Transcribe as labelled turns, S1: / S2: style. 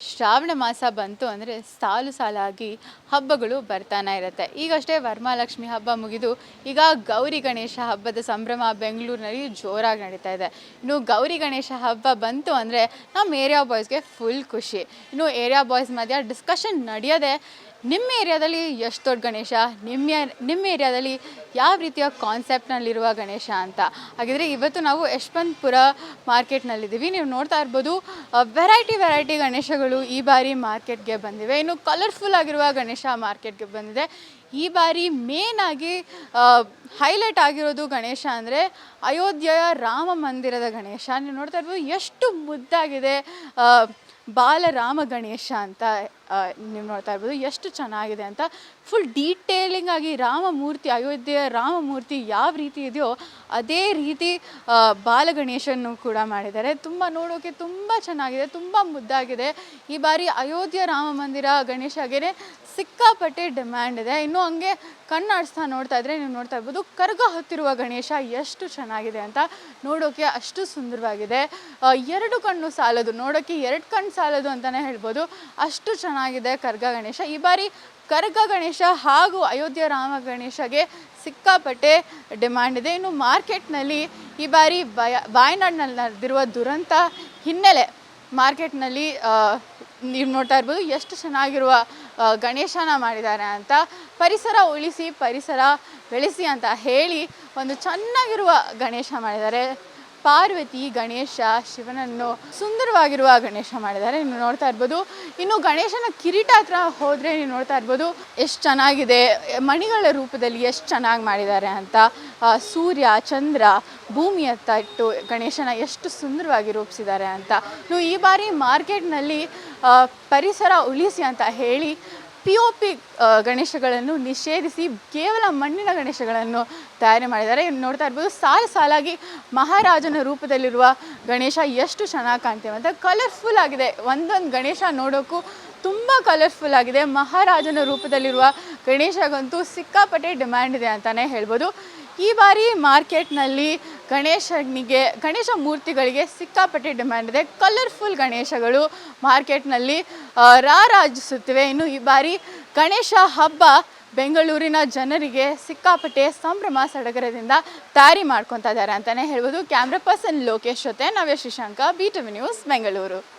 S1: ಶ್ರಾವಣ ಮಾಸ ಬಂತು ಅಂದರೆ ಸಾಲು ಸಾಲಾಗಿ ಹಬ್ಬಗಳು ಬರ್ತಾನೆ ಇರುತ್ತೆ. ಈಗಷ್ಟೇ ವರಮಹಾಲಕ್ಷ್ಮಿ ಹಬ್ಬ ಮುಗಿದು ಈಗ ಗೌರಿ ಗಣೇಶ ಹಬ್ಬದ ಸಂಭ್ರಮ ಬೆಂಗಳೂರಿನಲ್ಲಿ ಜೋರಾಗಿ ನಡೀತಾ ಇದೆ. ಇನ್ನು ಗೌರಿ ಗಣೇಶ ಹಬ್ಬ ಬಂತು ಅಂದರೆ ನಮ್ಮ ಏರಿಯಾ ಬಾಯ್ಸ್ಗೆ ಫುಲ್ ಖುಷಿ. ಇನ್ನು ಏರಿಯಾ ಬಾಯ್ಸ್ ಮಧ್ಯ ಡಿಸ್ಕಷನ್ ನಡೆಯೋದೆ. ನಿಮ್ಮ ಏರಿಯಾದಲ್ಲಿ ಎಷ್ಟು ದೊಡ್ಡ ಗಣೇಶ? ನಿಮ್ಮ ನಿಮ್ಮ ಏರಿಯಾದಲ್ಲಿ ಯಾವ ರೀತಿಯ ಕಾನ್ಸೆಪ್ಟ್ನಲ್ಲಿರುವ ಗಣೇಶ ಅಂತ? ಹಾಗಿದ್ರೆ ಇವತ್ತು ನಾವು ಯಶವಂತಪುರ ಮಾರ್ಕೆಟ್ನಲ್ಲಿದ್ದೀವಿ ನೀವು ನೋಡ್ತಾ ಇರ್ಬೋದು ವೆರೈಟಿ ವೆರೈಟಿ ಗಣೇಶಗಳು ಈ ಬಾರಿ ಮಾರ್ಕೆಟ್ಗೆ ಬಂದಿವೆ. ಇನ್ನು ಕಲರ್ಫುಲ್ ಆಗಿರುವ ಗಣೇಶ ಮಾರ್ಕೆಟ್ಗೆ ಬಂದಿದೆ. ಈ ಬಾರಿ ಮೇನ್ ಆಗಿ ಹೈಲೈಟ್ ಆಗಿರೋದು ಗಣೇಶ ಅಂದರೆ ಅಯೋಧ್ಯೆಯ ರಾಮ ಮಂದಿರದ ಗಣೇಶ. ನೀವು ನೋಡ್ತಾ ಇರ್ಬೋದು ಎಷ್ಟು ಮುದ್ದಾಗಿದೆ. ಬಾಲರಾಮ ಗಣೇಶ ಅಂತ ನೀವು ನೋಡ್ತಾ ಇರ್ಬೋದು. ಎಷ್ಟು ಚೆನ್ನಾಗಿದೆ ಅಂತ ಫುಲ್ ಡೀಟೇಲಿಂಗ್ ಆಗಿ ರಾಮಮೂರ್ತಿ, ಅಯೋಧ್ಯೆಯ ರಾಮಮೂರ್ತಿ ಯಾವ ರೀತಿ ಇದೆಯೋ ಅದೇ ರೀತಿ ಬಾಲಗಣೇಶನ್ನು ಕೂಡ ಮಾಡಿದ್ದಾರೆ. ತುಂಬ ನೋಡೋಕೆ ತುಂಬ ಚೆನ್ನಾಗಿದೆ, ತುಂಬ ಮುದ್ದಾಗಿದೆ. ಈ ಬಾರಿ ಅಯೋಧ್ಯೆ ರಾಮ ಮಂದಿರ ಗಣೇಶಗೆ ಸಿಕ್ಕಾಪಟ್ಟೆ ಡಿಮ್ಯಾಂಡ್ ಇದೆ. ಇನ್ನು ಹಂಗೆ ಕಣ್ಣಾಡಿಸ್ತಾ ನೋಡ್ತಾ ಇದ್ರೆ ನೀವು ನೋಡ್ತಾ ಇರ್ಬೋದು, ಕರ್ಗ ಹೊತ್ತಿರುವ ಗಣೇಶ ಎಷ್ಟು ಚೆನ್ನಾಗಿದೆ ಅಂತ ನೋಡೋಕೆ ಅಷ್ಟು ಸುಂದರವಾಗಿದೆ. ಎರಡು ಕಣ್ಣು ಸಾಲದು. ನೋಡೋಕ್ಕೆ ಎರಡು ಕಣ್ಣು ಸಾಲದು ಅಂತಲೇ ಹೇಳ್ಬೋದು. ಅಷ್ಟು ಚೆನ್ನಾಗಿದೆ ಕರ್ಗ ಗಣೇಶ. ಈ ಬಾರಿ ಕರ್ಗ ಗಣೇಶ ಹಾಗೂ ಅಯೋಧ್ಯೆ ರಾಮ ಗಣೇಶಗೆ ಸಿಕ್ಕಾಪಟ್ಟೆ ಡಿಮ್ಯಾಂಡ್ ಇದೆ. ಇನ್ನು ಮಾರ್ಕೆಟ್ನಲ್ಲಿ ಈ ಬಾರಿ ಬಯ ಬಾಯ್ನಾಡ್ನಲ್ಲಿ ನಡೆದಿರುವ ದುರಂತ ಹಿನ್ನೆಲೆ ಮಾರ್ಕೆಟ್ನಲ್ಲಿ ನೀವು ನೋಡ್ತಾ ಇರ್ಬೋದು ಎಷ್ಟು ಚೆನ್ನಾಗಿರುವ ಗಣೇಶನ ಮಾಡಿದ್ದಾರೆ ಅಂತ ಪರಿಸರ ಉಳಿಸಿ, ಪರಿಸರ ಬೆಳೆಸಿ ಅಂತ ಹೇಳಿ ಒಂದು ಚೆನ್ನಾಗಿರುವ ಗಣೇಶ ಮಾಡಿದ್ದಾರೆ. ಪಾರ್ವತಿ, ಗಣೇಶ, ಶಿವನನ್ನು ಸುಂದರವಾಗಿರುವ ಗಣೇಶ ಮಾಡಿದ್ದಾರೆ. ನೀವು ನೋಡ್ತಾ ಇರ್ಬೋದು. ಇನ್ನು ಗಣೇಶನ ಕಿರೀಟ ಹತ್ರ ಹೋದರೆ ನೀವು ನೋಡ್ತಾ ಇರ್ಬೋದು, ಎಷ್ಟು ಚೆನ್ನಾಗಿದೆ, ಮಣಿಗಳ ರೂಪದಲ್ಲಿ ಎಷ್ಟು ಚೆನ್ನಾಗಿ ಮಾಡಿದ್ದಾರೆ ಅಂತ. ಸೂರ್ಯ, ಚಂದ್ರ, ಭೂಮಿ ಹತ್ತ ಇಟ್ಟು ಗಣೇಶನ ಎಷ್ಟು ಸುಂದರವಾಗಿ ರೂಪಿಸಿದ್ದಾರೆ ಅಂತ. ನೀವು ಈ ಬಾರಿ ಮಾರ್ಕೆಟ್ನಲ್ಲಿ ಪರಿಸರ ಉಳಿಸಿ ಅಂತ ಹೇಳಿ ಪಿ ಒ ಪಿ ಗಣೇಶಗಳನ್ನು ನಿಷೇಧಿಸಿ ಕೇವಲ ಮಣ್ಣಿನ ಗಣೇಶಗಳನ್ನು ತಯಾರಿ ಮಾಡಿದ್ದಾರೆ. ನೋಡ್ತಾ ಇರ್ಬೋದು, ಸಾಲು ಸಾಲಾಗಿ ಮಹಾರಾಜನ ರೂಪದಲ್ಲಿರುವ ಗಣೇಶ ಎಷ್ಟು ಚೆನ್ನಾಗಿ ಕಾಣ್ತೇವೆ ಅಂತ. ಕಲರ್ಫುಲ್ ಆಗಿದೆ. ಒಂದೊಂದು ಗಣೇಶ ನೋಡೋಕ್ಕೂ ತುಂಬ ಕಲರ್ಫುಲ್ ಆಗಿದೆ. ಮಹಾರಾಜನ ರೂಪದಲ್ಲಿರುವ ಗಣೇಶಗಂತೂ ಸಿಕ್ಕಾಪಟ್ಟೆ ಡಿಮ್ಯಾಂಡ್ ಇದೆ ಅಂತಲೇ ಹೇಳ್ಬೋದು. ಈ ಬಾರಿ ಮಾರ್ಕೆಟ್ನಲ್ಲಿ ಗಣೇಶನಿಗೆ, ಗಣೇಶ ಮೂರ್ತಿಗಳಿಗೆ ಸಿಕ್ಕಾಪಟ್ಟೆ ಡಿಮ್ಯಾಂಡ್ ಇದೆ. ಕಲರ್ಫುಲ್ ಗಣೇಶಗಳು ಮಾರ್ಕೆಟ್ನಲ್ಲಿ ರಾರಾಜಿಸುತ್ತಿವೆ. ಇನ್ನು ಈ ಬಾರಿ ಗಣೇಶ ಹಬ್ಬ ಬೆಂಗಳೂರಿನ ಜನರಿಗೆ ಸಿಕ್ಕಾಪಟ್ಟೆ ಸಂಭ್ರಮ ಸಡಗರದಿಂದ ತಯಾರಿ ಮಾಡ್ಕೊತಾ ಇದ್ದಾರೆ ಅಂತಲೇ ಹೇಳ್ಬೋದು. ಕ್ಯಾಮ್ರಾ ಪರ್ಸನ್ ಲೋಕೇಶ್ ಜೊತೆ Navya Shreeshanka B T news Bengaluru